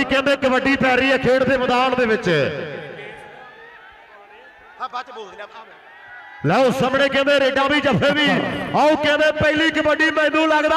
ਵੀ ਕਹਿੰਦੇ ਕਬੱਡੀ ਪੈ ਰਹੀ ਹੈ ਖੇਡ ਦੇ ਮੈਦਾਨ ਦੇ ਵਿੱਚ। ਹਾਂ, ਬਾਅਦ ਚ ਬੋਲ ਦਿੰਦੇ ਆ ਲਓ ਸਾਹਮਣੇ ਕਹਿੰਦੇ ਰੇਡਾਂ ਵੀ ਜੱਫੇ ਵੀ। ਆਓ ਕਹਿੰਦੇ ਪਹਿਲੀ ਕਬੱਡੀ ਮੈਨੂੰ ਲੱਗਦਾ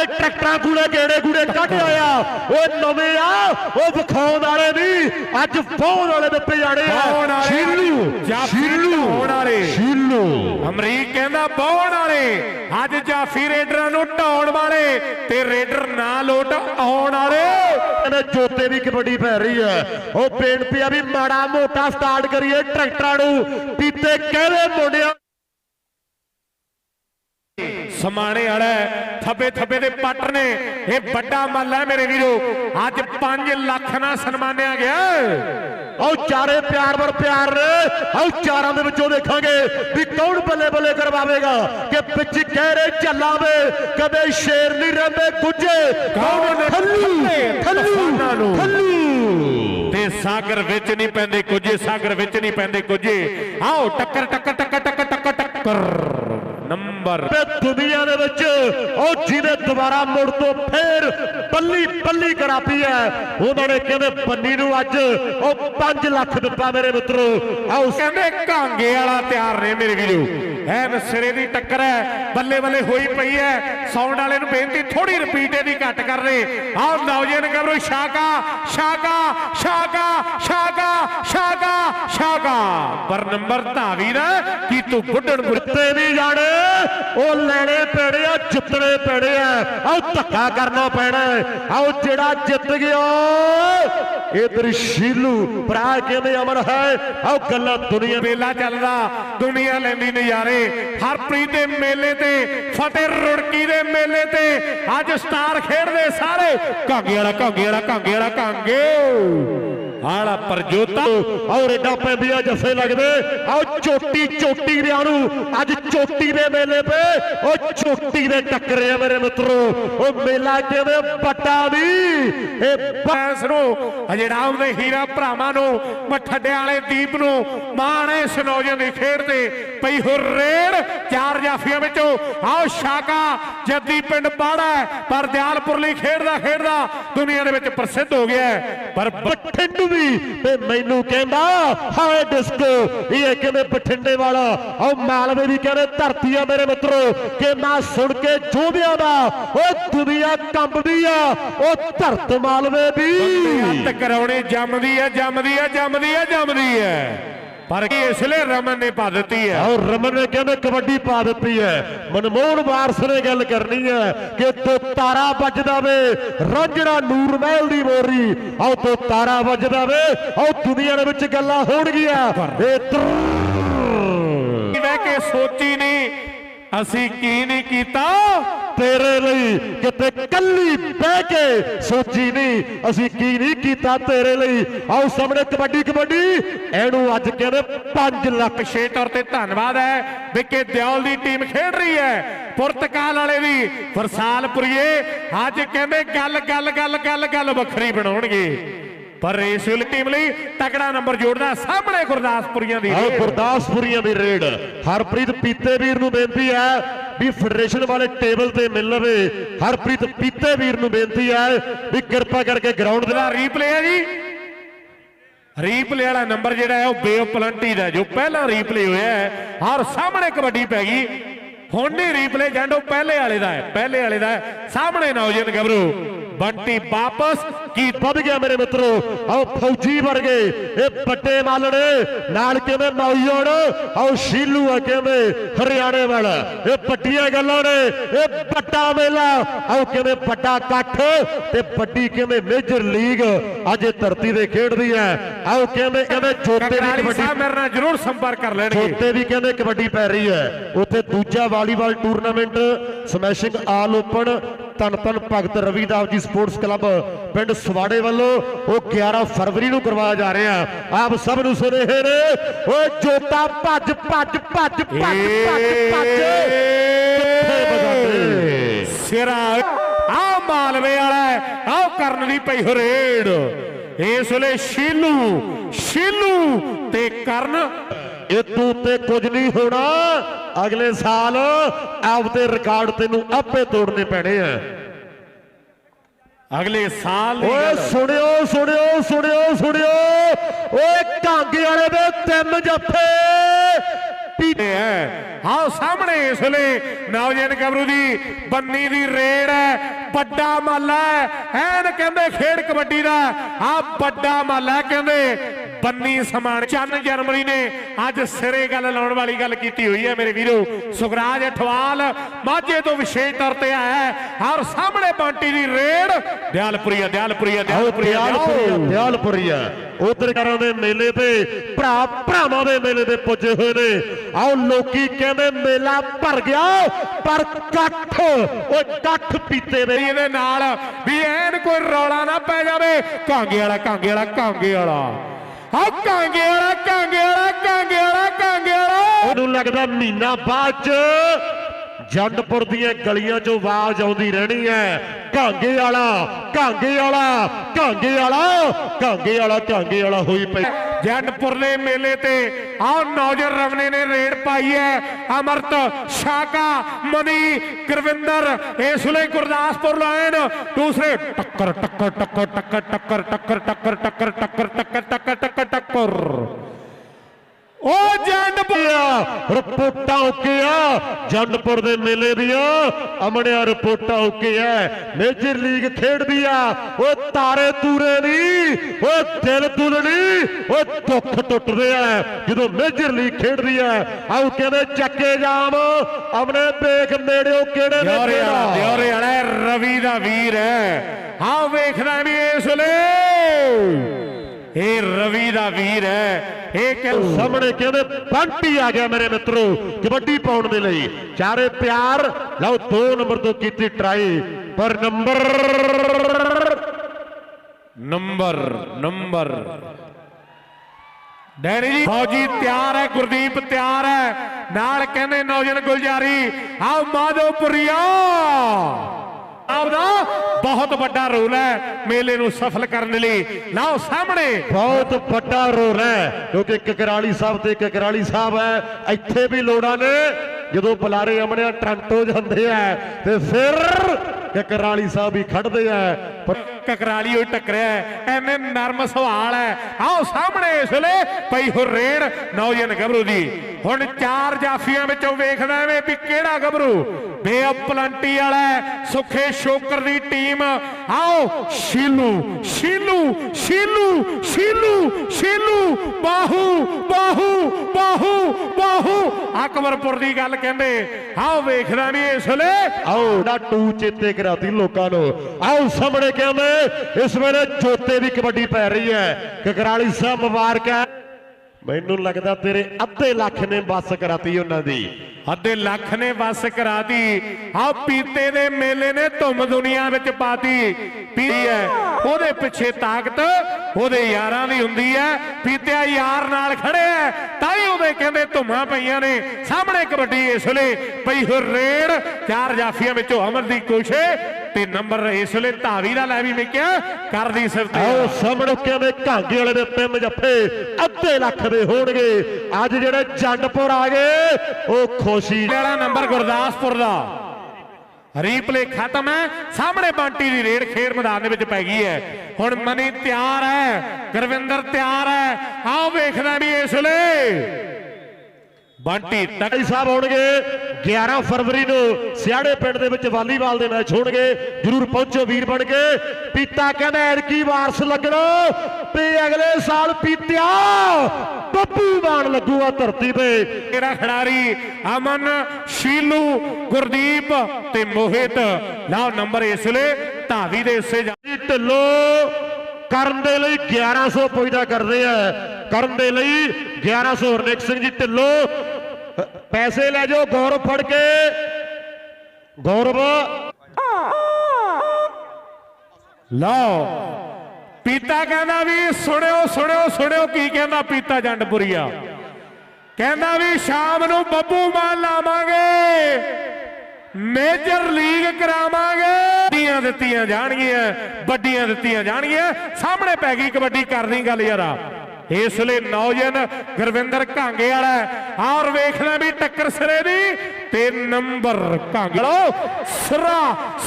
ਇਹ ਟਰੈਕਟਰਾਂ ਕੂੜੇ ਗੇੜੇ ਕੂੜੇ ਕੱਢ ਆਇਆ। ਉਹ ਨਵੇਂ ਆ ਉਹ ਵਿਖਾਉਣ ਵਾਲੇ ਨਹੀਂ। ਅੱਜ ਫੌਣ ਵਾਲੇ ਜਾਣੇ ਫਾਉਣ ਆ। ਸ਼ੀਲੂ ਸ਼ੀਲੂ ਢਾਉਣ ਵਾਲੇ। ਸ਼ੀਲੂ ਅਮਰੀਕ ਕਹਿੰਦਾ ਬਹੁਣ ਵਾਲੇ। ਅੱਜ ਜਾਫੀ ਰੇਡਰਾਂ ਨੂੰ ਢਾਉਣ ਵਾਲੇ ਤੇ ਰੇਡਰ ਨਾ ਲੋਟ ਆਉਣ ਵਾਲੇ। ਕਹਿੰਦੇ ਜੋਤੇ ਦੀ ਕਬੱਡੀ ਪੈ ਰਹੀ ਹੈ। ਉਹ ਪੇਂਟ ਪਿਆ ਵੀ ਮਾੜਾ ਮੋਟਾ ਸਟਾਰਟ ਕਰੀਏ ਟਰੈਕਟਰਾਂ ਨੂੰ। ਪੀਤੇ ਕਹਿੰਦੇ ਮੁੰਡਿਆਂ ਸਮਾਣੇ ਵਾਲਾ ਥੱਬੇ ਥੱਬੇ ਦੇ ਪੱਟ ਨੇ। ਇਹ ਵੱਡਾ ਮੱਲ ਹੈ ਮੇਰੇ ਵੀਰੋ। ਅੱਜ 5 ਲੱਖ ਨਾਲ ਸਨਮਾਨਿਆ ਗਿਆ। ਆਓ ਚਾਰੇ ਪਿਆਰ ਵਰ ਪਿਆਰ ਆਓ ਚਾਰਾਂ ਦੇ ਵਿੱਚੋਂ ਦੇਖਾਂਗੇ ਵੀ ਕੌਣ ਬੱਲੇ ਬੱਲੇ ਕਰਵਾਵੇਗਾ। ਕਿ ਪਿੱਛ ਕਹਿਰੇ ਚੱਲਾਵੇ ਕਦੇ ਸ਼ੇਰ ਨਹੀਂ ਰਹਿੰਦੇ ਗੁੱਜੇ। ਕੌਣ ਥੱਲੂ ਥੱਲੇ ਥੱਲੂ ਤੇ ਸਾਗਰ ਵਿੱਚ ਨਹੀਂ ਪੈਂਦੇ ਕੁਝੇ ਸਾਗਰ ਵਿੱਚ ਨਹੀਂ ਪੈਂਦੇ ਕੁਝੇ। ਆਓ ਟੱਕਰ ਟੱਕਰ ਟੱਕਰ ਟੱਕਰ ਟੱਕਰ ਟੱਕਰ। ਨੰਬਰ। ਤੇ ਦੁਨੀਆ ਦੇ ਵਿੱਚ ਉਹ ਜਿਹਨੇ ਦੁਬਾਰਾ ਮੁੜ ਤੋਂ ਫੇਰ ਬੱਲੀ ਬੱਲੀ ਕਰਾਪੀ ਹੈ ਉਹਨਾਂ ਨੇ ਕਹਿੰਦੇ ਪੰਨੀ ਨੂੰ ਅੱਜ ਉਹ 5 ਲੱਖ ਦਿੱਤਾ ਮੇਰੇ ਮਿੱਤਰੋ? ਆਓ ਕਹਿੰਦੇ ਕਾਂਗੇ ਵਾਲਾ ਤਿਆਰ ਨੇ ਮੇਰੇ ਵੀਰੋ। ਐਨ ਸਿਰੇ ਦੀ ਟੱਕਰ ਹੈ ਬੱਲੇ ਬੱਲੇ ਹੋਈ ਪਈ ਹੈ। ਸਾਊਂਡ ਵਾਲੇ ਨੂੰ ਬੇਨਤੀ ਥੋੜੀ ਰਿਪੀਟ ਇਹਦੀ ਘੱਟ ਕਰ ਰਹੇ ਆਹ ਨੌਜਵਾਨ ਗੱਭਰੂ ਸ਼ਾਕਾ ਸ਼ਾਕਾ ਸ਼ਾਕਾ ਸ਼ਾਕਾ ਸ਼ਾਕਾ ਸ਼ਾਕਾ ਪਰ ਨੰਬਰ ਧਾਵੀ ਦਾ ਕੀ ਤੂੰ ਬੁੱਢਣ ਬੁੱਢ ਜਿੱਤੇ ਨਹੀਂ ਜਾਣੇ ਉਹ ਲੈਣੇ ਪੈਣੇ ਆ ਜਿੱਤਣੇ ਪੈਣੇ ਆ। ਆਓ ਧੱਕਾ ਕਰਨਾ ਪੈਣਾ। ਆਓ ਜਿਹੜਾ ਜਿੱਤ ਗਿਆ ਇਧਰ ਸ਼ੀਲੂ ਭਰਾ ਕਹਿੰਦੇ ਅਮਰ ਹੈ? ਆਓ ਗੱਲਾਂ ਦੁਨੀਆ ਮੇਲਾ ਚੱਲਦਾ ਦੁਨੀਆ ਲੈਂਦੀ ਨਜ਼ਾਰੇ। ਹਰਪ੍ਰੀਤ ਦੇ ਮੇਲੇ ਤੇ, ਫਤਿਹ ਰੁੜਕੀ ਦੇ ਮੇਲੇ ਤੇ, ਅੱਜ ਸਟਾਰ ਖੇਡਦੇ ਸਾਰੇ। ਕਾਂਗੇ ਵਾਲਾ ਕਾਂਗੇ ਵਾਲਾ ਕਾਂਗੇ ਵਾਲਾ ਕਾਂਗੇ ਆਲਾ ਪਰਜੋਤਾ ਆਓ ਰੇਡਾ ਪੈਂਦੀਆਂ ਜੱਫੇ ਲੱਗਦੇ। ਆਓ ਚੋਟੀ ਚੋਟੀ ਰਿਆਂ ਨੂੰ। ਅੱਜ ਚੋਟੀ ਦੇ ਮੇਲੇ ਤੇ। ਉਹ ਚੋਟੀ ਦੇ ਟੱਕਰੇ ਆ ਮੇਰੇ ਮਿੱਤਰੋ। ਉਹ ਮੇਲਾ ਕਹਿੰਦੇ ਵੱਡਾ ਵੀ। ਇਹ ਬ- ਬੈਂਸ ਨੂੰ ਅਜੜਾਉ ਦੇ ਹੀਰਾ ਭਰਾਵਾਂ ਨੂੰ ਮਠੱਡੇ ਵਾਲੇ ਦੀਪ ਨੂੰ, ਮਾਣੇ ਸਨੋਜਨ ਦੀ ਖੇਡ ਤੇ ਪਈ ਹੋ ਰੇਡ ਚਾਰ ਜਾਫੀਆਂ ਵਿੱਚੋਂ। ਆਓ ਸ਼ਾਕਾ, ਜੱਦੀ ਪਿੰਡ ਬਾੜਾ ਪਰ ਦਿਆਲਪੁਰ ਲਈ ਖੇਡਦਾ ਖੇਡਦਾ ਦੁਨੀਆ ਦੇ ਵਿੱਚ ਪ੍ਰਸਿੱਧ ਹੋ ਗਿਆ ਪਰ ਬ- ਤੇ ਮੈਨੂੰ ਕਹਿੰਦਾ, ਹਾਏ ਡਿਸਕੋ ਇਹ ਕਹਿੰਦੇ ਬਠਿੰਡੇ ਵਾਲਾ? ਆਓ ਮਾਲਵੇ ਵੀ ਕਹਿੰਦੇ, ਧਰਤੀ ਆ ਮੇਰੇ ਮਿੱਤਰੋ, ਕਿ ਮੈਂ ਸੁਣ ਕੇ ਜੋਧਿਆਂ ਦਾ ਉਹ ਦੁਨੀਆ ਕੰਬਦੀ ਆ ਉਹ ਧਰਤ ਮਾਲਵੇ ਦੀ। ਅੰਤ ਕਰਾਉਣੇ ਜੰਮਦੀ ਹੈ ਜੰਮਦੀ ਹੈ ਜੰਮਦੀ ਹੈ ਜੰਮਦੀ ਹੈ ਪਰ ਕੀ ਇਸ ਲਈ ਰਮਨ ਨੇ ਪਾ ਦਿੱਤੀ ਹੈ? ਔਰ ਰਮਨ ਨੇ ਕਹਿੰਦੇ ਕਬੱਡੀ ਪਾ ਦਿੱਤੀ ਹੈ। ਮਨਮੋਹਨ ਵਾਰਸ ਨੇ ਗੱਲ ਕਰਨੀ ਹੈ ਕਿ ਤੋ ਤਾਰਾ ਵੱਜਦਾ ਵੇ ਰਾਂਝਣਾ ਨੂਰ ਮਹਿਲ ਦੀ ਮੋਰੀ ਆਓ ਤੋ ਤਾਰਾ ਵੱਜਦਾ ਵੇ ਆਓ ਦੁਨੀਆ ਦੇ ਵਿੱਚ ਗੱਲਾਂ ਹੋਣਗੀਆਂ। ਇਹ ਬਹਿ ਕੇ ਸੋਚੀ ਨਹੀਂ ਅਸੀਂ ਕੀ ਨਹੀਂ ਕੀਤਾ? ਤੇਰੇ ਲਈ ਕਿਤੇ ਕੱਲੀ ਬਹਿ ਕੇ ਸੋਚੀ ਨਹੀਂ। ਅਸੀਂ ਕੀ ਨਹੀਂ ਕੀਤਾ ਤੇਰੇ ਲਈ? ਆਓ ਸਾਹਮਣੇ ਕਬੱਡੀ ਕਬੱਡੀ। ਇਹਨੂੰ ਅੱਜ ਕਹਿੰਦੇ 5 ਲੱਖ ਵਿਸ਼ੇਸ਼ ਤੌਰ ਤੇ ਧੰਨਵਾਦ ਹੈ ਵਿਕੇ ਦਿਓਲ ਦੀ ਟੀਮ ਖੇਡ ਰਹੀ ਹੈ। ਪੁਰਤਗਾਲ ਵਾਲੇ ਦੀ ਫਰਸਾਲਪੁਰੀਏ ਅੱਜ ਕਹਿੰਦੇ ਗੱਲ ਗੱਲ ਗੱਲ ਗੱਲ ਗੱਲ ਵੱਖਰੀ ਬਣਾਉਣਗੇ। ਪਰ ਇਸ ਵੇਲੇ ਟੀਮ ਲਈ ਤਕੜਾ ਨੰਬਰ ਜੋੜਦਾ ਸਾਹਮਣੇ ਗੁਰਦਾਸਪੁਰੀਆਂ ਦੀ ਰੇਡ। ਗੁਰਦਾਸਪੁਰੀਆਂ ਦੀ ਰੇਡ। ਹਰਪ੍ਰੀਤ ਪੀਤੇ ਵੀਰ ਨੂੰ ਬੇਨਤੀ ਹੈ ਵੀ ਫੈਡਰੇਸ਼ਨ ਵਾਲੇ ਟੇਬਲ ਤੇ ਮਿਲ ਲਵੇ। ਹਰਪ੍ਰੀਤ ਪੀਤੇ ਵੀਰ ਨੂੰ ਬੇਨਤੀ ਹੈ ਵੀ ਕਿਰਪਾ ਕਰਕੇ ਗਰਾਊਂਡ ਦੇ ਦਾ ਰੀਪਲੇ ਹੈ ਜੀ। ਰੀਪਲੇ ਵਾਲਾ ਨੰਬਰ ਜਿਹੜਾ ਹੈ ਉਹ ਬੇਓ ਪਲੰਟੀ ਦਾ ਜੋ ਪਹਿਲਾਂ ਰੀਪਲੇ ਹੋਇਆ ਹੈ। ਔਰ ਸਾਹਮਣੇ ਕਬੱਡੀ ਪੈ ਗਈ। ਹੁਣ ਨਹੀਂ ਰੀਪਲੇ ਜਾਂਡੋ ਪਹਿਲੇ ਵਾਲੇ ਦਾ ਹੈ, ਪਹਿਲੇ ਵਾਲੇ ਦਾ ਹੈ। ਸਾਹਮਣੇ ਨੌਜਵਾਨ ਗੱਭਰੂ। ਬੰਟੀ ਵਾਪਸ ਕੀ ਵੱਧ ਗਿਆ ਮੇਰੇ ਮਿੱਤਰੋ? ਆਓ ਫੌਜੀ ਵਰਗੇ ਇਹ ਵੱਡੇ ਮਾਲੜੇ ਨਾਲ ਕਿਵੇਂ ਨੌਜਵਾਨ? ਆਓ ਸ਼ੀਲੂ ਆ ਕਿਵੇਂ? ਹਰਿਆਣੇ ਵਾਲਾ ਇਹ ਵੱਡੀਆਂ ਗੱਲਾਂ ਨੇ ਇਹ ਵੱਡਾ ਮੇਲਾ। ਆਓ ਕਿਵੇਂ ਵੱਡਾ ਇਕੱਠ ਤੇ ਵੱਡੀ ਕਿਵੇਂ ਮੇਜਰ ਲੀਗ ਅੱਜ ਇਹ ਧਰਤੀ ਤੇ ਖੇਡਦੀ ਹੈ। ਆਓ ਕਿਵੇਂ ਕਹਿੰਦੇ ਜੋਤੇ ਦੀ ਕਬੱਡੀ ਸਾਹਿਬ ਮੇਰੇ ਨਾਲ ਜਰੂਰ ਸੰਪਰਕ ਕਰ ਲੈਣਗੇ। ਛੋਟੇ ਵੀ ਕਹਿੰਦੇ ਕਬੱਡੀ ਪੈ ਰਹੀ ਹੈ? ਉੱਥੇ ਦੂਜਾ volleyball tournament smashing all open Dhan Dhan Bhagat Ravidas ji sports club ਪਿੰਡ ਸਵਾੜੇ ਵੱਲੋਂ ਉਹ 11 ਫਰਵਰੀ ਨੂੰ ਕਰਵਾਇਆ ਜਾ ਰਿਹਾ। ਆਪ ਸਭ ਨੂੰ ਸੁਨੇਹੇ ਨੇ। ਓਏ ਜੋਤਾ ਭੱਜ ਭੱਜ ਭੱਜ ਭੱਜ ਭੱਜ ਭੱਜ। ਕਿੱਥੇ ਬਗਾੜੇ ਸਿਰਾ ਆ ਮਾਲਵੇ ਵਾਲਾ ਹੈ। ਕਰਨ ਦੀ ਪਈ ਹਰੇੜ। ਇਸ ਲਈ ਸ਼ੀਲੂ ਸ਼ੀਲੂ ਤੇ ਕਰਨ। ਇਤੋਂ ਤੇ ਕੁਝ ਨਹੀਂ ਹੋਣਾ। ਅਗਲੇ ਸਾਲ ਆਪਦੇ ਰਿਕਾਰਡ ਤੈਨੂੰ ਆਪੇ ਤੋੜਨੇ ਪੈਣੇ ਆ। ਅਗਲੇ ਸਾਲ ਓਏ ਸੁਣਿਓ ਸੁਣਿਓ ਸੁਣਿਓ ਸੁਣਿਓ। ਓਏ ਕਾਂਗੇ ਵਾਲੇ ਦੇ ਤਿੰਨ ਜੱਫੇ। ਇਹ ਹੈ ਆਓ ਸਾਹਮਣੇ ਇਸ ਵੇਲੇ ਨੌਜਵਾਨ ਗੱਭਰੂ ਦੀ ਬੰਨੀ ਦੀ ਰੇਡ ਹੈ ਵੱਡਾ ਮੱਲਾ ਹੈ ਐਨ ਕਹਿੰਦੇ ਖੇਡ ਕਬੱਡੀ ਦਾ। ਆ ਵੱਡਾ ਮੱਲਾ ਹੈ ਕਹਿੰਦੇ। ਬੰਨੀ ਸਮਾਨ ਚੰਨ ਜਰਮਨੀ ਨੇ। ਅੱਜ ਸਿਰੇ ਗੱਲ ਲਾਉਣ ਵਾਲੀ ਗੱਲ ਕੀਤੀ ਹੋਈ ਹੈ ਮੇਰੇ ਵੀਰੋ। ਸੁਖਰਾਜ ਅਠਵਾਲ ਮਾਝੇ ਤੋਂ ਵਿਸ਼ੇਸ਼ ਤੌਰ ਤੇ ਆਇਆ ਹੈ ਔਰ ਸਾਹਮਣੇ ਬੰਟੀ ਦੀ ਰੇਡ। ਦਿਆਲਪੁਰੀਆ ਦਿਆਲਪੁਰੀਆ ਦਿਆਲਪੁਰੀਆ ਦਿਆਲਪੁਰੀਆ। ਉਧਰ ਕਰਾਂ ਦੇ ਮੇਲੇ ਤੇ ਭਰਾ ਭਰਾਵਾਂ ਦੇ ਮੇਲੇ ਤੇ ਪੁੱਜੇ ਹੋਏ ਨੇ। ਆਓ ਲੋਕੀ ਕਹਿੰਦੇ ਮੇਲਾ ਭਰ ਗਿਆ ਪਰ ਕੱਠ ਓਏ ਕੱਠ ਪੀਤੇ ਦੇ ਇਹਦੇ ਨਾਲ ਵੀ ਐਨ ਕੋਈ ਰੌਲਾ ਨਾ ਪੈ ਜਾਵੇ। ਕਾਂਗੇ ਵਾਲਾ ਕਾਂਗੇ ਵਾਲਾ ਕਾਂਗੇ ਵਾਲਾ। ਆ ਕਾਂਗੇ ਵਾਲਾ ਕਾਂਗੇ ਵਾਲਾ ਕਾਂਗੇ ਵਾਲਾ ਕਾਂਗੇ ਵਾਲਾ। ਉਹਨੂੰ ਲੱਗਦਾ ਮਹੀਨਾ ਬਾਅਦ ਚ ਜੰਡਪੁਰ ਦੀਆਂ ਗਲੀਆਂ ਚੋਂ ਆਵਾਜ਼ ਆਉਂਦੀ ਰਹਿਣੀ ਹੈ ਕਾਂਗੇ ਵਾਲਾ ਕਾਂਗੇ ਵਾਲਾ ਕਾਂਗੇ ਵਾਲਾ ਕਾਂਗੇ ਵਾਲਾ ਕਾਂਗੇ ਵਾਲਾ ਹੋਈ ਪਈ। ਜੰਡਪੁਰ ਦੇ ਮੇਲੇ ਤੇ ਆਹ ਨੌਜਰ ਰਵਨੇ ਨੇ ਰੇਡ ਪਾਈ ਹੈ ਅਮਰਤ ਸ਼ਾਕਾ ਮਨੀ ਗੁਰਵਿੰਦਰ ਇਸ ਲਈ ਗੁਰਦਾਸਪੁਰ ਲਾਇਨ ਦੂਸਰੇ ਟੱਕਰ ਟੱਕਰ ਟੱਕਰ ਟੱਕਰ ਟੱਕਰ ਟੱਕਰ ਟੱਕਰ ਟੱਕਰ ਟੱਕਰ ਟੱਕਰ ਟੱਕਰ ਟੱਕਰ ਟੱਕਰ ਉਹ ਜੰਡਪੁਰ ਆ ਰਿਪੋਰਟਾਂ ਓਕੇ ਆ ਜੰਡਪੁਰ ਦੇ ਮੇਲੇ ਦੀਆਂ ਅਮੜਿਆ ਰਿਪੋਰਟਾਂ ਓਕੇ ਆ ਮੇਜਰ ਲੀਗ ਖੇਡਦੀ ਆ ਓ ਤਾਰੇ ਤੂਰੇ ਨਹੀਂ ਓ ਦਿਲ ਦੁਲ ਨਹੀਂ ਓ ਦੁੱਖ ਟੁੱਟਦੇ ਆ। ਜਦੋਂ ਮੇਜਰ ਲੀਗ ਖੇਡਦੀ ਆ ਆਉ ਕਹਿੰਦੇ ਚੱਕੇ ਜਾਮ ਅਮਨੇ ਵੇਖ ਨੇੜਿਓ ਕਿਹੜੇ ਨੇ ਕਿਹੜਾ। ਦਿਓਰੇ ਵਾਲਾ ਰਵੀ ਦਾ ਵੀਰ ਹੈ। ਹਾਂ ਵੇਖਦਾ ਵੀ ਇਸ ਵੇਲੇ ਇਹ ਰਵੀ ਦਾ ਵੀਰ ਹੈ ਇਹ ਕਿ ਸਾਹਮਣੇ ਕਹਿੰਦੇ ਬੰਟੀ ਆ ਗਿਆ ਮੇਰੇ ਮਿੱਤਰੋ ਕਬੱਡੀ ਪਾਉਣ ਦੇ ਲਈ। ਚਾਰੇ ਪਿਆਰ ਲਓ 2 ਨੰਬਰ ਤੋਂ ਕੀਤੀ ਟਰਾਈ ਪਰ ਨੰਬਰ ਨੰਬਰ ਨੰਬਰ। ਡੈਰੀ ਜੀ ਫੌਜੀ ਤਿਆਰ ਹੈ ਗੁਰਦੀਪ ਤਿਆਰ ਹੈ। ਨਾਲ ਕਹਿੰਦੇ ਨੌਜਨ ਗੁਲਜਾਰੀ ਆਓ ਮਾਧੋਪੁਰੀਆ। ਆਪਦਾ ਬਹੁਤ ਵੱਡਾ ਰੋਲ ਹੈ। ਮੇਲੇ ਨੂੰ ਸਫਲ ਕਰਨ ਲਈ। ਲਓ ਸਾਹਮਣੇ। ਬਹੁਤ ਵੱਡਾ ਰੋਲ ਹੈ ਕਿਉਂਕਿ ਕਕਰਾਲੀ ਸਾਹਿਬ ਤੇ ਕਕਰਾਲੀ ਸਾਹਿਬ ਹੈ। ਇੱਥੇ ਵੀ ਲੋੜਾਂ ਨੇ। ਜਦੋਂ ਬੁਲਾਰੇ ਅਮਣਿਆ ਟ੍ਰਾਂਟੋ ਜਾਂਦੇ ਆ ਤੇ ਫਿਰ ਕਕਰਾਲੀ ਸਾਹਿਬ ਵੀ ਖੜਦੇ ਆ। ਪਰ ਕਕਰਾਲੀ ਹੋਈ ਟੱਕਰਿਆ। ਐਨੇ ਨਰਮ ਸਵਾਲ ਹੈ। ਆਓ ਸਾਹਮਣੇ ਇਸ ਵੇਲੇ ਪਈ ਹੋ ਰੇਡ ਨੌਜਵਾਨ ਗੱਭਰੂ ਦੀ। ਹੁਣ ਚਾਰ ਜਾਫੀਆਂ ਵਿੱਚੋਂ ਵੇਖਦਾ ਐਵੇਂ ਵੀ ਕਿਹੜਾ ਗੱਭਰੂ? ਬੇਅਬ ਪਲੰਟੀ ਵਾਲਾ ਸੁਖੇ ਸ਼ੋਕਰ ਦੀ ਟੀਮ ਆਓ, ਸ਼ੀਲੂ ਸ਼ੀਲੂ ਸ਼ੀਲੂ ਸ਼ੀਲੂ ਸ਼ੀਲੂ, ਬਾਹੂ ਬਾਹੂ ਬਾਹੂ ਬਾਹੂ। ਅਕਬਰਪੁਰ ਦੀ ਗੱਲ ਕਹਿੰਦੇ, ਆਓ ਵੇਖਦਾ ਵੀ ਇਸ ਵੇਲੇ। ਆਓ, ਨਾ ਟੂ ਚੇਤੇ ਕਰਾਤੀ ਲੋਕਾਂ ਨੂੰ। ਆਓ, ਸਾਹਮਣੇ ਕਹਿੰਦੇ, ਇਸ ਵੇਲੇ ਜੋਤੇ ਦੀ ਕਬੱਡੀ ਪੈ ਰਹੀ ਹੈ। ਕਕਰਾਲੀ ਸਾਹਿਬ ਮੁਬਾਰਕਾਂ ਮੈਨੂੰ ਲੱਗਦਾ ਤੇਰੇ ਅੱਧੇ ਲੱਖ ਨੇ ਬੱਸ ਕਰਾਤੀ ਉਹਨਾਂ ਦੀ। ਅੱਧੇ ਲੱਖ ਨੇ ਵਸ ਕਰਾਤੀ। ਆ ਪੀਤੇ ਦੇ ਮੇਲੇ ਨੇ ਧੁੰਮ ਦੁਨੀਆ ਵਿੱਚ ਪਾਤੀ। ਪੀ ਹੈ। ਉਹਦੇ ਪਿੱਛੇ ਤਾਕਤ, ਉਹਦੇ ਯਾਰਾਂ ਦੀ ਹੁੰਦੀ ਹੈ। ਪੀਤਿਆ ਯਾਰ ਨਾਲ ਖੜਿਆ ਤਾਂ ਹੀ ਉਹਦੇ ਕਹਿੰਦੇ ਧੁੰਮਾਂ ਪਈਆਂ ਨੇ। ਸਾਹਮਣੇ ਕਬੱਡੀ ਇਸ ਵੇਲੇ ਪਈ ਹੋ ਰੇਡ। ਚਾਰ ਜਾਫੀਆਂ ਵਿੱਚੋਂ ਅਮਰ ਦੀ ਕੋਸ਼ਿਸ਼। ਤੇ ਨੰਬਰ ਇਸ ਵੇਲੇ ਧਾਵੀ ਦਾ ਲੈ ਵੀ ਮਿਕਿਆ ਕਰਦੀ ਸਿਫਤ ਆਓ ਸਾਹਮਣੇ ਕਹਿੰਦੇ ਘਾਂਗੇ ਵਾਲੇ ਦੇ ਤਿੰਨ ਜੱਫੇ ਅੱਧੇ ਲੱਖ ਦੇ ਹੋਣਗੇ। ਅੱਜ ਜਿਹੜੇ ਜੰਡਪੁਰ ਆ ਗਏ ਉਹ ਖੁਸ਼ੀ ਵਾਲਾ ਨੰਬਰ ਗੁਰਦਾਸਪੁਰ ਦਾ ਰੀਪਲੇ ਖਤਮ ਹੈ ਸਾਹਮਣੇ ਬੰਟੀ ਦੀ ਰੇਡ ਖੇਡ ਮੈਦਾਨ ਦੇ ਵਿੱਚ ਪੈ ਗਈ ਹੈ। ਹੁਣ ਮਨੀ ਤਿਆਰ ਹੈ ਗੁਰਵਿੰਦਰ ਤਿਆਰ ਹੈ। ਆਓ ਵੇਖਦਾ ਵੀ ਇਸ ਵੇਲੇ ਬੰਟੀ ਭਾਈ ਸਾਹਿਬ ਆਉਣਗੇ। 11 ਫਰਵਰੀ ਨੂੰ ਸਿਆੜੇ ਪਿੰਡ ਦੇ ਵਿੱਚ ਵਾਲੀਬਾਲ ਦੇ ਮੈਚ ਹੋਣਗੇ। ਜਰੂਰ ਪਹੁੰਚੋ ਵੀਰ ਬਣ ਕੇ। ਪੀਤਾ ਕਹਿੰਦਾ ਐਰਕੀ ਵਾਰਸ ਲੱਗਣਾ। ਤੇ ਅਗਲੇ ਸਾਲ ਪੀਤਿਆ ਬੱਬੂ ਮਾਨ ਲੱਗੂਗਾ ਧਰਤੀ ਤੇ। ਤੇਰਾ ਖਿਡਾਰੀ ਅਮਨ ਸ਼ੀਲੂ ਗੁਰਦੀਪ ਤੇ ਮੋਹਿਤ। ਲਓ ਨੰਬਰ ਇਸ ਵੇਲੇ ਧਾਵੀ ਦੇ ਹਿੱਸੇ ਜਾ ਜੀ ਢਿੱਲੋ ਕਰਨ ਦੇ ਲਈ 1100 ਪੁੱਜਦਾ ਕਰਦੇ ਆ ਕਰਨ ਦੇ ਲਈ 1100 ਹਰਨੇਕ ਸਿੰਘ ਜੀ ਢਿੱਲੋ ਪੈਸੇ ਲੈ ਜਾਓ, ਗੌਰਵ ਫੜ ਕੇ। ਗੌਰਵ। ਲਓ। ਪੀਤਾ ਕਹਿੰਦਾ ਵੀ, ਸੁਣਿਓ ਸੁਣਿਓ ਸੁਣਿਓ ਕੀ ਕਹਿੰਦਾ ਪੀਤਾ ਜੰਡਪੁਰੀਆ। ਕਹਿੰਦਾ ਵੀ, ਸ਼ਾਮ ਨੂੰ ਬੱਬੂ ਮਾਨ ਲਾਵਾਂਗੇ। ਮੇਜਰ ਲੀਗ ਕਰਾਵਾਂਗੇ। ਵੱਡੀਆਂ ਦਿੱਤੀਆਂ ਜਾਣਗੀਆਂ, ਵੱਡੀਆਂ ਦਿੱਤੀਆਂ ਜਾਣਗੀਆਂ। ਸਾਹਮਣੇ ਪੈ ਗਈ ਕਬੱਡੀ, ਕਰਨੀ ਗੱਲ ਯਾਰਾ। ਇਸ ਲਈ ਨੌਜਨ ਗੁਰਵਿੰਦਰ ਘਾਂਗੇ ਵਾਲਾ ਹੈ। ਔਰ ਵੇਖਣਾ ਵੀ ਟੱਕਰ ਸਿਰੇ ਦੀ ਤੇ ਨੰਬਰ ਕਾਂਗਲੋ ਸਰਾ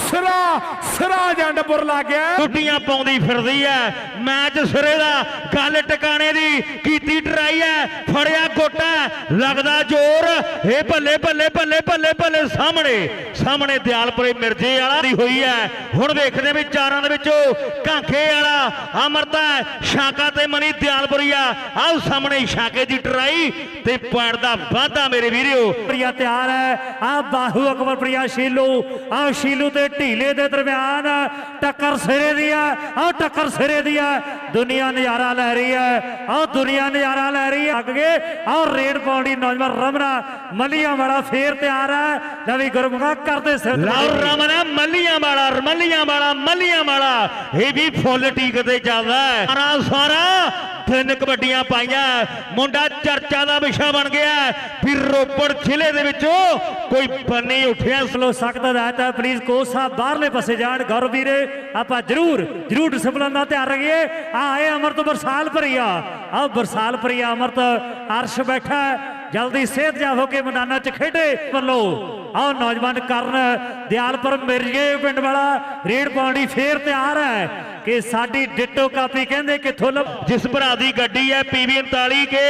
ਸਰਾ ਸਰਾ ਜੰਡਪੁਰ ਲੱਗ ਗਿਆ। ਗੁੱਡੀਆਂ ਪਾਉਂਦੀ ਫਿਰਦੀ ਐ। ਮੈਚ ਸਿਰੇ ਦਾ ਗੱਲ ਟਿਕਾਣੇ ਦੀ ਕੀਤੀ ਟਰਾਈ ਐ ਫੜਿਆ ਗੋਟਾ ਲੱਗਦਾ ਜ਼ੋਰ ਏ ਬੱਲੇ ਬੱਲੇ ਬੱਲੇ ਬੱਲੇ ਬੱਲੇ ਸਾਹਮਣੇ ਸਾਹਮਣੇ ਦਿਆਲਪੁਰੇ ਮਿਰਜੇ ਵਾਲਾ ਦੀ ਹੋਈ ਐ। ਹੁਣ ਵੇਖਦੇ ਵੀ ਚਾਰਾਂ ਦੇ ਵਿੱਚੋਂ ਕਾਂਖੇ ਵਾਲਾ ਅਮਰਤਾ ਸ਼ਾਕਾ ਤੇ ਮਨੀ ਦਿਆਲਪੁਰੀ ਆ। ਆਹ ਸਾਹਮਣੇ ਸ਼ਾਕੇ ਦੀ ਟਰਾਈ ਤੇ ਪੁਆਇੰਟ ਦਾ ਵਾਧਾ ਮੇਰੇ ਵੀਰਿਓ ਪ੍ਰਿਆ ਤਿਆਰ ਹੈ ਆ ਬਾਹੂ ਅਕਬਰ ਪ੍ਰਿਆ ਸ਼ੀਲੂ ਆ ਸ਼ੀਲੂ ਤੇ ਢੀਲੇ ਦੇ ਦਰਮਿਆਨ ਟੱਕਰ ਸਿਰੇ ਦੀ ਹੈ ਆ ਟੱਕਰ ਸਿਰੇ ਦੀ ਹੈ ਦੁਨੀਆ ਨਜ਼ਾਰਾ ਲੈ ਰਹੀ ਹੈ ਆ ਦੁਨੀਆ ਨਜ਼ਾਰਾ ਲੈ ਰਹੀ ਹੈ ਅੱਗੇ ਆ ਰੇਡ ਪਾਉਣੀ ਨੌਜਵਾਨ ਰਮਨਾ ਮਲੀਆਂ ਵਾਲਾ ਫੇਰ ਤਿਆਰ ਹੈ ਨਵੀਂ ਗੁਰਮੁਖਾ ਕਰਦੇ ਸਿਰ ਲਓ ਰਮਨ ਮੱਲੀਆਂ ਵਾਲਾ ਮੱਲੀਆਂ ਵਾਲਾ ਮੱਲੀਆਂ ਵਾਲਾ ਇਹ ਵੀ ਫੁੱਲ ਟੀਕ ਤੇ ਚੱਲਦਾ ਹੈ। ਸਾਰਾ ਸਾਰਾ ਤਿੰਨ ਕਬੱਡੀਆਂ ਪਾਈਆਂ। ਮੁੰਡਾ ਚਰਚਾ ਦਾ ਵਿਸ਼ਾ ਬਣ ਗਿਆ ਫਿਰ ਰੋਪੜ ਜ਼ਿਲ੍ਹੇ ਦੇ ਵਿੱਚੋਂ ਕੋਈ ਬੰਨੀ ਉੱਠਿਆ ਸਲੋ ਸਖਤ ਹਦਾਇਤ ਪਲੀਜ਼ ਕੋਚ ਸਾਹਿਬ ਬਾਹਰਲੇ ਪਾਸੇ ਜਾਣ। ਗੌਰਵ ਵੀਰੇ, ਆਪਾਂ ਜਰੂਰ ਜਰੂਰ ਡਿਸਪਲਿਨ ਦਾ ਧਿਆਨ ਰੱਖੀਏ ਆ ਆਏ ਅਮਰਤ ਬਰਸਾਲ ਭਰੀਆ ਆ ਬਰਸਾਲ ਭਰੀਆ ਅਮਰਤ ਅਰਸ਼ ਬੈਠਾ ਜਲਦੀ ਸਿਹਤ ਜਾ ਹੋ ਕੇ ਮੈਦਾਨਾਂ 'ਚ ਖੇਡੇ ਵੱਲੋਂ। ਆਹ ਨੌਜਵਾਨ ਕਰਨ ਦਿਆਲਪੁਰ ਮਿਰਗੇ ਪਿੰਡ ਵਾਲਾ ਰੇਡ ਪਾਉਣੀ ਫੇਰ ਤਿਆਰ ਹੈ ਕਿ ਸਾਡੀ ਡਿੱਟੋ ਕਾਪੀ ਕਹਿੰਦੇ ਕਿੱਥੋਂ ਜਿਸ ਭਰਾ ਦੀ ਗੱਡੀ ਹੈ ਪੀਵੀ 39 ਕੇ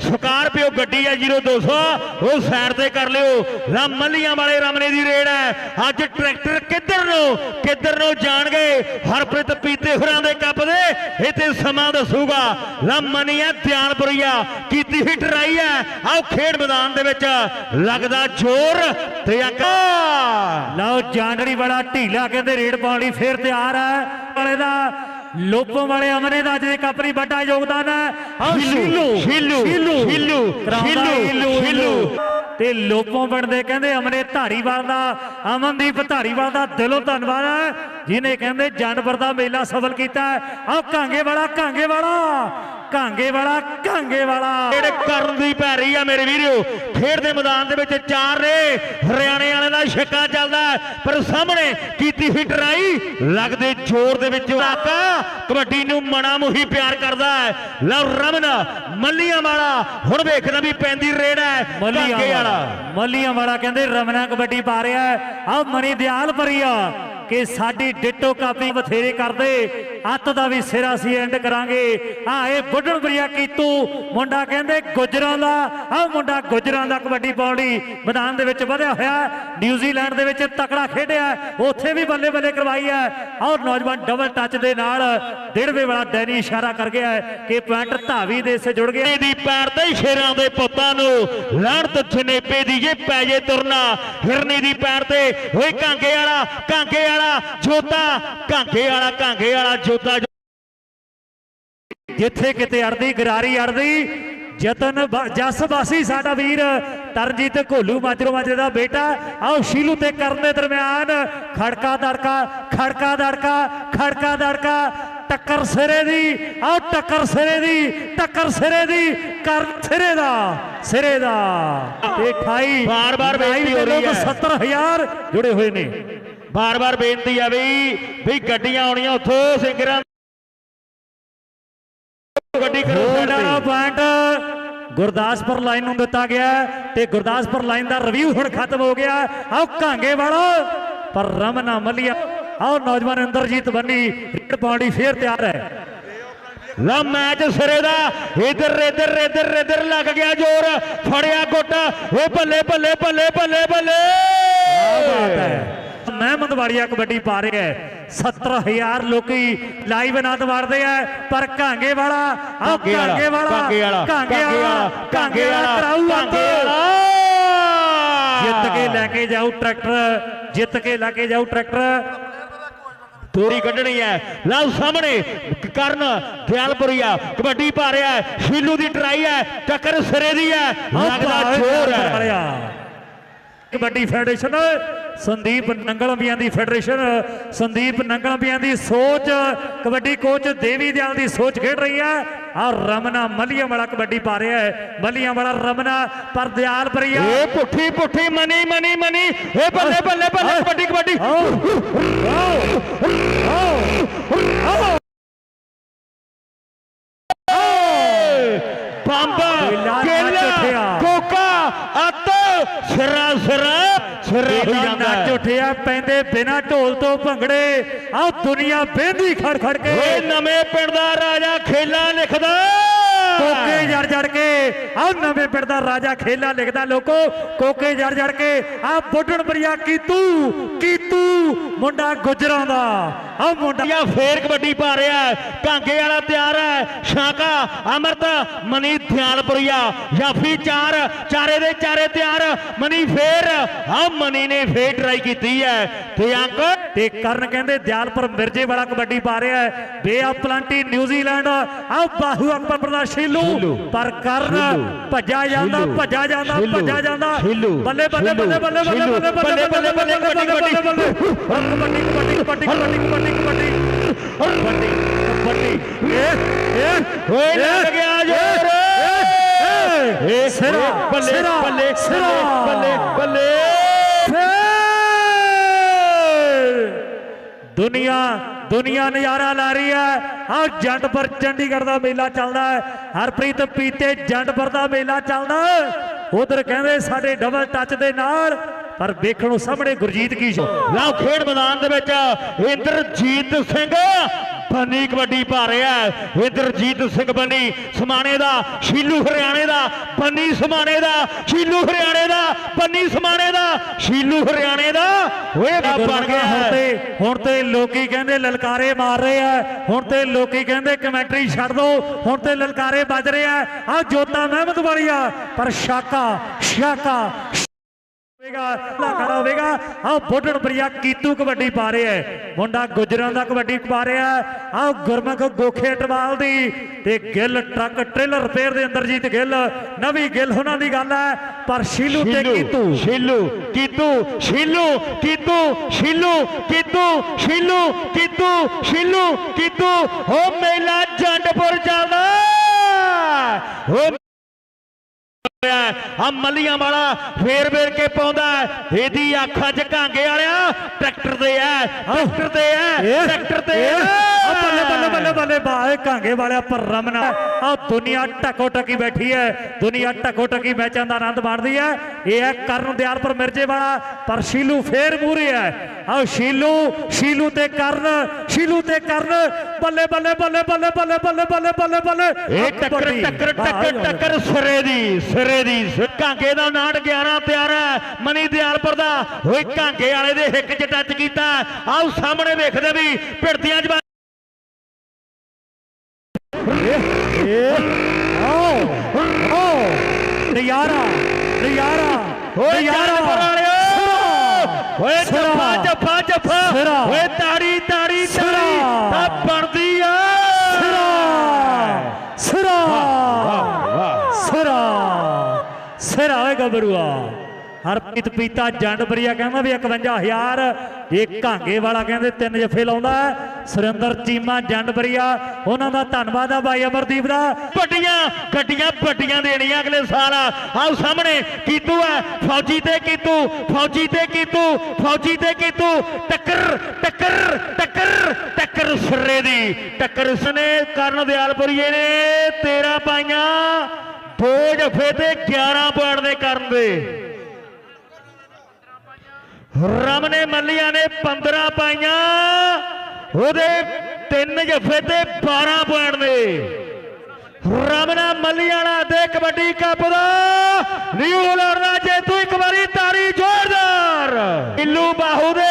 ਸਕਾਰਪੀਓ ਗੱਡੀ ਹੈ 0200 ਉਹ ਸਾਈਡ ਤੇ ਕਰ ਲਿਓ। ਲਾ ਮੱਲੀਆਂ ਵਾਲੇ ਰਮਨੇ ਦੀ ਰੇਡ ਹੈ। ਅੱਜ ਟਰੈਕਟਰ ਕਿੱਧਰ ਨੂੰ ਕਿੱਧਰ ਨੂੰ ਜਾਣਗੇ? ਹਰਪ੍ਰੀਤ ਪੀਤੇ ਹੋਰਾਂ ਦੇ ਕੱਪ ਦੇ। ਇਹ ਤੇ ਸਮਾਂ ਦੱਸੂਗਾ। ਲਾ ਮਨੀਆ ਧਿਆਨਪੁਰੀਆ ਕੀਤੀ ਹੀ ਟਰਾਈ ਹੈ। ਆਓ ਖੇਡ ਮੈਦਾਨ ਦੇ ਵਿੱਚ। ਲੱਗਦਾ ਜ਼ੋਰ ਤੇ ਆਕਾ। ਲਓ ਜਾਂਡੜੀ ਵਾਲਾ ਢੀਲਾ ਕਹਿੰਦੇ ਰੇਡ ਪਾਉਣ ਲਈ ਫੇਰ ਤਿਆਰ ਹੈ। ਵਾਲੇ ਦਾ ਲੋਪੋਂ ਵਾਲੇ ਅਮਰੇ ਦਾ ਅੱਜ ਦੇ ਕੱਪ ਲਈ ਵੱਡਾ ਯੋਗਦਾਨ ਹੈ। ਆਹ ਸ਼ੀਲੂ, ਸ਼ੀਲੂ, ਸ਼ੀਲੂ, ਸ਼ੀਲੂ, ਹੀਲੂ, ਸ਼ੀਲੂ। ਤੇ ਲੋਪੋਂ ਬਣਦੇ ਕਹਿੰਦੇ ਅਮਰੇ ਧਾਰੀਵਾਲ ਦਾ ਅਮਨਦੀਪ ਧਾਰੀਵਾਲ ਦਾ ਦਿਲੋਂ ਧੰਨਵਾਦ ਹੈ। ਜਿਨੇ ਕਹਿੰਦੇ ਜਾਨਵਰ ਦਾ ਮੇਲਾ ਸਫਲ ਕੀਤਾ ਆਹ ਕਾਂਗੇ ਵਾਲਾ ਕਾਂਗੇ ਵਾਲਾ ਕਾਂਗੇ ਵਾਲਾ ਕਾਂਗੇ ਵਾਲਾ। ਖੇਡ ਕਰਨ ਦੀ ਪੈ ਰਹੀ ਆ ਮੇਰੇ ਵੀਰੋ ਖੇਡ ਦੇ ਮੈਦਾਨ ਦੇ ਵਿੱਚ ਚਾਰ ਨੇ। ਹਰਿਆਣੇ ਵਾਲੇ ਦਾ ਛੱਕਾ ਚੱਲਦਾ ਪਰ ਸਾਹਮਣੇ ਕੀਤੀ ਹੀ ਟਰਾਈ। ਲੱਗਦੇ ਜ਼ੋਰ ਦੇ ਵਿੱਚ ਕਾਕਾ ਕਬੱਡੀ ਨੂੰ ਮਣਾ ਮੁਹੀ ਪਿਆਰ ਕਰਦਾ ਹੈ। ਲਓ ਰਮਨ ਮੱਲੀਆਂ ਵਾਲਾ ਹੁਣ ਵੇਖਦਾ ਵੀ ਪੈਂਦੀ ਰੇਡ ਹੈ ਮੱਲੀਆਂ ਵਾਲਾ। ਮੱਲੀਆਂ ਵਾਲਾ ਕਹਿੰਦੇ ਰਮਨਾ ਕਬੱਡੀ ਪਾ ਰਿਹਾ ਹੈ। ਆ ਮਣੀ ਦਿਆਲ ਭਰੀਆ ਕਿ ਸਾਡੀ ਡਿੱਟੋ ਕਾਪੀ ਬਥੇਰੇ ਕਰਦੇ। ਅੱਤ ਦਾ ਵੀ ਸਿਰਾ ਸੀ ਐਂਡ ਕਰਾਂਗੇ। ਆ, ਇਹ ਬੁੱਢਣ ਬਰੀਆ ਕੀਤੂ। ਮੁੰਡਾ ਕਹਿੰਦੇ, ਗੁਜਰਾਂ ਦਾ। ਆ, ਮੁੰਡਾ ਗੁਜਰਾਂ ਦਾ ਕਬੱਡੀ ਪਾਉਣੀ ਮੈਦਾਨ ਦੇ ਵਿੱਚ ਵਧਿਆ ਹੋਇਆ। ਨਿਊਜ਼ੀਲੈਂਡ ਦੇ ਵਿੱਚ ਤਕੜਾ ਖੇਡਿਆ। ਉੱਥੇ ਵੀ ਬੱਲੇ ਬੱਲੇ ਕਰਵਾਈ ਹੈ। ਔਰ ਨੌਜਵਾਨ ਡਬਲ ਟੱਚ ਦੇ ਨਾਲ ਡੇਢਵੇਂ ਵਾਲਾ ਡੈਨੀ ਇਸ਼ਾਰਾ ਕਰ ਗਿਆ ਕਿ ਪੁਆਇੰਟ ਧਾਵੀ ਦੇ ਸੇ ਜੁੜ ਗਿਆ। ਦੀ ਪੈਰ ਤੇ ਸ਼ੇਰਾਂ ਦੇ ਪੁੱਤਾਂ ਨੂੰ ਲੜਤ ਜਨੇਪੇ ਦੀ ਜੇ ਪੈ ਜੇ ਤੁਰਨਾ। ਹਿਰਨੀ ਦੀ ਪੈਰ ਤੇ, ਓਏ ਕਾਂਗੇ ਵਾਲਾ ਕਾਂਗੇ ਵਾਲਾ। ਜੋਤਾ ਕਾਂਗੇ ਵਾਲਾ ਕਾਂਗੇ ਵਾਲਾ ਜੋਤਾ ਜਿੱਥੇ ਕਿਤੇ ਅੜਦੀ ਗਰਾਰੀ ਅੜਦੀ ਜਤਨ ਜਸ ਬਾਸੀ ਸਾਡਾ ਵੀਰ ਤਰਜੀਤ ਘੋਲੂ ਮਾਜਰੋ ਮਾਜਰੇ ਦਾ ਬੇਟਾ। ਆਓ ਸ਼ੀਲੂ ਤੇ ਕਰਨ ਦੇ ਦਰਮਿਆਨ ਖੜਕਾ ਦੜਕਾ ਖੜਕਾ ਦੜਕਾ ਖੜਕਾ ਦੜਕਾ ਟੱਕਰ ਸਿਰੇ ਦੀ ਆਓ ਟੱਕਰ ਸਿਰੇ ਦੀ ਟੱਕਰ ਸਿਰੇ ਦੀ ਕਰ ਸਿਰੇ ਦਾ ਸਿਰੇ ਦਾ। ਤੇ 28 ਬਾਰ-ਬਾਰ ਬੇਨਤੀ ਹੋ ਰਹੀ ਹੈ। 70000 ਜੁੜੇ ਹੋਏ ਨੇ। ਬਾਰ-ਬਾਰ ਬੇਨਤੀ ਆ ਵੀ ਵੀ ਗੱਡੀਆਂ ਆਉਣੀਆਂ ਉੱਥੋਂ ਸਿੰਗਰਾਂ ਗੱਡੀ ਕਰੋ ਤੇ। ਪੁਆਇੰਟ ਗੁਰਦਾਸਪੁਰ ਲਾਈਨ ਨੂੰ ਦਿੱਤਾ ਗਿਆ ਤੇ ਗੁਰਦਾਸਪੁਰ ਲਾਈਨ ਦਾ ਰਿਵਿਊ ਹੁਣ ਖਤਮ ਹੋ ਗਿਆ। ਆਓ ਕਾਂਗੇ ਵਾਲਾ। ਪਰ ਰਮਨਾ ਮਲੀਆ। ਆਓ ਨੌਜਵਾਨ ਇੰਦਰਜੀਤ ਬੰਨੀ ਰੇਡ ਪਾਉਣੀ ਫੇਰ ਤਿਆਰ ਹੈ। ਲਾ ਮੈਚ ਸਿਰੇ ਦਾ ਇਧਰ ਇਧਰ ਇਧਰ ਇਧਰ ਲੱਗ ਗਿਆ ਜ਼ੋਰ। ਫੜਿਆ ਗੋਟਾ। ਓ ਬੱਲੇ ਬੱਲੇ ਬੱਲੇ ਬੱਲੇ ਬੱਲੇ ਬਾਤ ਹੈ। ਮਹਿਮਦ ਵਾਲੀਆ ਕਬੱਡੀ ਪਾ ਰਿਹਾ ਹੈ। 70000 ਲੋਕੀ ਲਾਈਵ ਆਨੰਦ ਮਾਰਦੇ ਆ। ਪਰ ਕਾਂਗੇ ਵਾਲਾ ਆਓ ਕਾਂਗੇ ਵਾਲਾ ਕਾਂਗੇ ਵਾਲਾ ਕਾਂਗੇ ਵਾਲਾ ਕਰਾਊ ਅੰਤ ਜਿੱਤ ਕੇ ਲੈ ਕੇ ਜਾਊ ਟਰੈਕਟਰ ਜਿੱਤ ਕੇ ਲੈ ਕੇ ਜਾਊ ਟਰੈਕਟਰ। ਤੋਰੀ ਕੱਢਣੀ ਹੈ। ਲਓ ਸਾਹਮਣੇ ਕਰਨ ਦਿਆਲਪੁਰੀਆ ਕਬੱਡੀ ਪਾ ਰਿਹਾ ਹੈ। ਸ਼ੀਲੂ ਦੀ ਟਰਾਈ ਹੈ ਟੱਕਰ ਸਿਰੇ ਦੀ ਹੈ। ਲੱਗਦਾ ਜ਼ੋਰ ਹੈ। ਕਬੱਡੀ ਫੈਡਰੇਸ਼ਨ ਸੰਦੀਪ ਨੰਗਲੰਬੀਆਂ ਦੀ ਫੈਡਰੇਸ਼ਨ ਸੰਦੀਪ ਨੰਗਲੰਬੀਆਂ ਦੀ ਸੋਚ ਕਬੱਡੀ ਕੋਚ ਦੇਵੀ ਦਿਆਲ ਦੀ ਸੋਚ ਖੇਡ ਰਹੀ ਹੈ। ਆ ਰਮਨਾ ਮਲੀਆਂ ਵਾਲਾ ਕਬੱਡੀ ਪਾ ਰਿਹਾ ਹੈ ਮਲੀਆਂ ਵਾਲਾ ਰਮਨਾ ਪਰ ਦਿਆਲ ਪਰੀਆ ਏ ਪੁੱਠੀ ਪੁੱਠੀ ਮਨੀ ਮਨੀ ਮਨੀ। ਏ ਬੱਲੇ ਬੱਲੇ ਬੱਲੇ ਕਬੱਡੀ ਕਬੱਡੀ। ਵੇਲਾ ਨੱਚ ਕੇਲਾ ਉੱਠਿਆ। ਕੋਕਾ ਅੱਤ ਸਿਰਾ ਸਿਰਾ ਸਿਰਾ ਹੋ ਜਾਂਦਾ ਨੱਚ। ਉੱਠਿਆ ਪੈਂਦੇ ਬਿਨਾ ਢੋਲ ਤੋਂ ਭੰਗੜੇ। ਆ ਦੁਨੀਆ ਬਹਿੰਦੀ ਖੜ ਖੜ ਕੇ। ਓਏ ਨਵੇਂ ਪਿੰਡ ਦਾ ਰਾਜਾ ਖੇਲਾ ਲਿਖਦਾ। ਕੋਕੇ ਜੜ ਜੜ ਕੇ ਆ ਨਵੇਂ ਪਿੰਡ ਦਾ ਰਾਜਾ ਖੇਲਾ ਲਿਖਦਾ। ਲੋਕੋ ਕੋਕੇ ਜੜ ਜੜ ਕੇ ਆ ਬੁੱਢਣ ਬਰੀਆ ਕੀਤੂ ਕੀਤੂ ਮੁੰਡਾ ਗੁਜਰਾਂ ਦਾ ਆ ਮੁੰਡਾ ਫੇਰ ਕਬੱਡੀ ਪਾ ਰਿਹਾ ਹੈ। ਕਾਂਗੇ ਵਾਲਾ ਤਿਆਰ ਹੈ ਸ਼ਾਕਾ ਅਮਰਤ ਮਨੀ ਧਿਆਨਪੁਰੀਆ ਜਾਫੀ ਚਾਰ ਚਾਰੇ ਦੇ ਚਾਰੇ ਤਿਆਰ ਮਨੀ ਫੇਰ ਆ ਮਨੀ ਨੇ ਫੇਰ ਟਰਾਈ ਕੀਤੀ ਹੈ ਤੇ ਅੰਕ ਤੇ ਕਰਨ ਕਹਿੰਦੇ ਦਿਆਲਪੁਰ ਮਿਰਜੇ ਵਾਲਾ ਕਬੱਡੀ ਪਾ ਰਿਹਾ ਹੈ ਬੇ ਆ ਪਲਾਂਟੀ ਨਿਊਜ਼ੀਲੈਂਡ ਆ ਬਾਹੂ ਅਕਬਰ ਦਾ ਸ਼ੀਲੂ ਪਰ ਕਰਨ ਭੱਜਾ ਜਾਂਦਾ ਭੱਜਾ ਜਾਂਦਾ ਭੱਜਾ ਜਾਂਦਾ ਬੱਲੇ ਬੱਲੇ ਬੱਲੇ ਬੱਲੇ ਬੱਲੇ ਬੱਲੇ ਬੱਲੇ ਬੱਲੇ ਬੱਲੇ ਬੱਲੇ ਬੱਲੇ ਬੱਲੇ ਕਬੱਡੀ ਕਬੱਡੀ ਕਬੱਡੀ ਕਬੱਡੀ ਕਬੱਡੀ ਕਬੱਡੀ ਕਬੱਡੀ ਕਬੱਡੀ ਇਹ ਓਏ ਲੱਗ ਗਿਆ ਜੋਰ ਏ ਸਿਰਾ ਬੱਲੇ ਬੱਲੇ ਸਿਰਾ ਬੱਲੇ ਬੱਲੇ ਦੁਨੀਆ ਦੁਨੀਆ ਨਜ਼ਾਰਾ ਲਾ ਰਹੀ ਹੈ। ਆ ਜੰਡਪੁਰ ਚੰਡੀਗੜ੍ਹ ਦਾ ਮੇਲਾ ਚੱਲਦਾ ਹੈ। ਹਰਪ੍ਰੀਤ ਪੀਤੇ ਜੰਡਪੁਰ ਦਾ ਮੇਲਾ ਚੱਲਦਾ ਉਧਰ ਕਹਿੰਦੇ ਸਾਡੇ ਡਬਲ ਟੱਚ ਦੇ ਨਾਲ ਪਰ ਵੇਖਣ ਨੂੰ ਸਾਹਮਣੇ ਗੁਰਜੀਤ ਕੀ ਸ਼ੋ। ਲਓ ਖੇਡ ਮੈਦਾਨ ਦੇ ਵਿੱਚ ਇੰਦਰਜੀਤ ਸਿੰਘ ਬੰਨੀ ਕਬੱਡੀ ਪਾ ਰਿਹਾ ਹੈ। ਇੰਦਰਜੀਤ ਸਿੰਘ ਬੰਨੀ ਸਮਾਣੇ ਦਾ ਸ਼ੀਲੂ ਹਰਿਆਣੇ ਦਾ ਬੰਨੀ ਸਮਾਣੇ ਦਾ ਸ਼ੀਲੂ ਹਰਿਆਣੇ ਦਾ ਬੰਨੀ ਸਮਾਣੇ ਦਾ ਸ਼ੀਲੂ ਹਰਿਆਣੇ ਦਾ। ਓਏ ਬਣ ਗਿਆ ਹੁਣ ਤੇ ਹੁਣ ਤੇ ਲੋਕੀ ਕਹਿੰਦੇ ਲਲਕਾਰੇ ਮਾਰ ਰਹੇ ਆ। ਹੁਣ ਤੇ ਲੋਕੀ ਕਹਿੰਦੇ ਕਮੈਂਟਰੀ ਛੱਡ ਦੋ। ਹੁਣ ਤੇ ਲਲਕਾਰੇ ਵੱਜ ਰਹੇ ਆ। ਆ ਜੋਤਾ ਮਹਿਮਦ ਵਾਲੀਆ ਪਰ ਸ਼ਾਕਾ ਸ਼ਾਕਾ ਹੋਵੇਗਾ ਲਾ ਖੜਾ ਹੋਵੇਗਾ। ਆ ਬੋਡਣ ਬਰੀਆ ਕੀਤੂ ਕਬੱਡੀ ਪਾ ਰਿਹਾ ਹੈ। ਮੁੰਡਾ ਗੁਜਰਾਂ ਦਾ ਕਬੱਡੀ ਪਾ ਰਿਹਾ ਹੈ। ਆ ਗੁਰਮੁਖ ਗੋਖੇ ਟਵਾਲ ਦੀ ਤੇ ਗਿੱਲ ਟਰੱਕ ਟ੍ਰੇਲਰ ਰਿਪੇਅਰ ਦੇ ਅੰਦਰਜੀਤ ਗਿੱਲ। ਨਵੀਂ ਗਿੱਲ ਉਹਨਾਂ ਦੀ ਗੱਲ ਹੈ ਪਰ ਸ਼ੀਲੂ ਤੇ ਕੀਤੂ। ਸ਼ੀਲੂ ਕੀਤੂ ਸ਼ੀਲੂ ਕੀਤੂ ਸ਼ੀਲੂ ਕੀਤੂ ਸ਼ੀਲੂ ਕੀਤੂ ਸ਼ੀਲੂ ਕੀਤੂ। ਹੋ ਮੇਲਾ ਜੰਡਪੁਰ ਚੱਲਦਾ। ਹੋ ਆ ਮੱਲੀਆਂ ਵਾਲਾ ਫੇਰ ਫੇਰ ਕੇ ਪਾਉਂਦਾ। ਇਹਦੀ ਅੱਖਾਂ 'ਚ ਕਾਂਗੇ ਵਾਲਿਆ ਟਰੈਕਟਰ ਦੇ ਆ ਟਰੈਕਟਰ ਦੇ ਆ ਟਰੈਕਟਰ ਤੇ ਆ ਬੱਲੇ ਬੱਲੇ ਬੱਲੇ ਬੱਲੇ ਬਾਏ ਕਾਂਗੇ ਵਾਲਿਆ ਪਰ ਰਮਨਾ ਆ ਦੁਨੀਆ ਟਕੋ ਟਕੀ ਬੈਠੀ ਹੈ। ਦੁਨੀਆ ਟਕੋ ਟਕੀ ਮੈਚਾਂ ਦਾ ਆਨੰਦ ਮਾਣਦੀ ਹੈ। ਇਹ ਹੈ ਕਰਨ ਦਿਆਲਪੁਰ ਮਿਰਜੇ ਵਾਲਾ ਪਰ ਸ਼ੀਲੂ ਫੇਰ ਮੂਰੇ ਹੈ। ਆ ਸ਼ੀਲੂ ਸ਼ੀਲੂ ਤੇ ਕਰਨ ਸ਼ੀਲੂ ਤੇ ਕਰਨ। ਬੱਲੇ ਬੱਲੇ ਬੱਲੇ ਬੱਲੇ ਬੱਲੇ ਬੱਲੇ ਬੱਲੇ ਬੱਲੇ ਬੱਲੇ। ਇਹ ਟੱਕਰ ਟੱਕਰ ਟੱਕਰ ਟੱਕਰ ਸਿਰੇ ਦੀ ਸਿਰੇ ਦੀ। ਕਾਂਗੇ ਦਾ ਨਾਟ 11 ਤਿਆਰ ਹੈ। ਮਨੀ ਦਿਆਲਪੁਰ ਦਾ। ਓਏ ਕਾਂਗੇ ਵਾਲੇ ਦੇ ਹਿੱਕ 'ਚ ਟੱਚ ਕੀਤਾ। ਆਓ ਸਾਹਮਣੇ ਵੇਖਦੇ ਵੀ ਭਿੜਦੀਆਂ ਜਵਾ ਆਓ ਆਓ ਨਜ਼ਾਰਾ ਨਜ਼ਾਰਾ ਓਏ ਜੰਡਪੁਰ ਵਾਲਿਓ! ਓਏ। ਜੱਫਾ ਜੱਫਾ ਜੱਫਾ। ਓਏ ਤਾੜੀ ਤਾੜੀ ਤਾੜੀ। ਸਿਰਾ। ਆ ਬਣਦੀ ਆ। ਸਿਰਾ ਸਿਰਾ। ਸਿਰਾ ਸਿਰਾ ਓਏ ਗੱਭਰੂਆ। ਹਰਪ੍ਰੀਤ ਪੀਤਾ, ਜੰਡ ਬਰੀਆ ਕਹਿੰਦਾ ਵੀ 51000 ਇਹ ਘਾਂਗੇ ਵਾਲਾ ਕਹਿੰਦੇ ਤਿੰਨ ਜਫੇ ਲਾਉਂਦਾ ਸੁਰਿੰਦਰ, ਚੀਮਾ, ਜੰਡ ਬਰੀਆ, ਉਹਨਾਂ ਦਾ ਧੰਨਵਾਦ ਆ ਬਾਈ ਅਮਰਦੀਪ ਦਾ। ਵੱਡੀਆਂ, ਗੱਡੀਆਂ ਵੱਡੀਆਂ ਦੇਣੀਆਂ ਅਗਲੇ ਸਾਲ। ਆਓ ਸਾਹਮਣੇ, ਕੀਤੂ ਹੈ, ਫੌਜੀ ਤੇ ਕੀਤੂ, ਫੌਜੀ ਤੇ ਕੀਤੂ, ਫੌਜੀ ਤੇ ਕੀਤੂ। ਟੱਕਰ ਟੱਕਰ ਟੱਕਰ ਟੱਕਰ ਸਿਰੇ ਦੀ। ਟੱਕਰ ਉਸਨੇ ਕਰਨ ਦਿਆਲਪੁਰੀਏ ਨੇ 13 ਪਾਈਆਂ। ਦੋ ਜਫੇ ਤੇ 11 ਪੁਆਇੰਟ ਦੇ ਕਰਨ ਦੇ। ਰਮ ਨੇ ਮੱਲੀਆਂ ਨੇ 15 ਪਾਈਆਂ। ਉਹਦੇ ਤਿੰਨ ਜੱਫੇ ਤੇ 12 ਪੁਆਇੰਟ ਨੇ। ਰਮਨਾ ਮੱਲੀਆਣਾ ਦੇ ਕਬੱਡੀ ਕੱਪ ਦਾ। ਨਿਊ ਲਾਰਨਾ ਜੇਤੂ ਇੱਕ ਵਾਰੀ ਤਾਰੀ ਜ਼ੋਰਦਾਰ। ਇੱਲੂ ਬਾਹੂ ਦੇ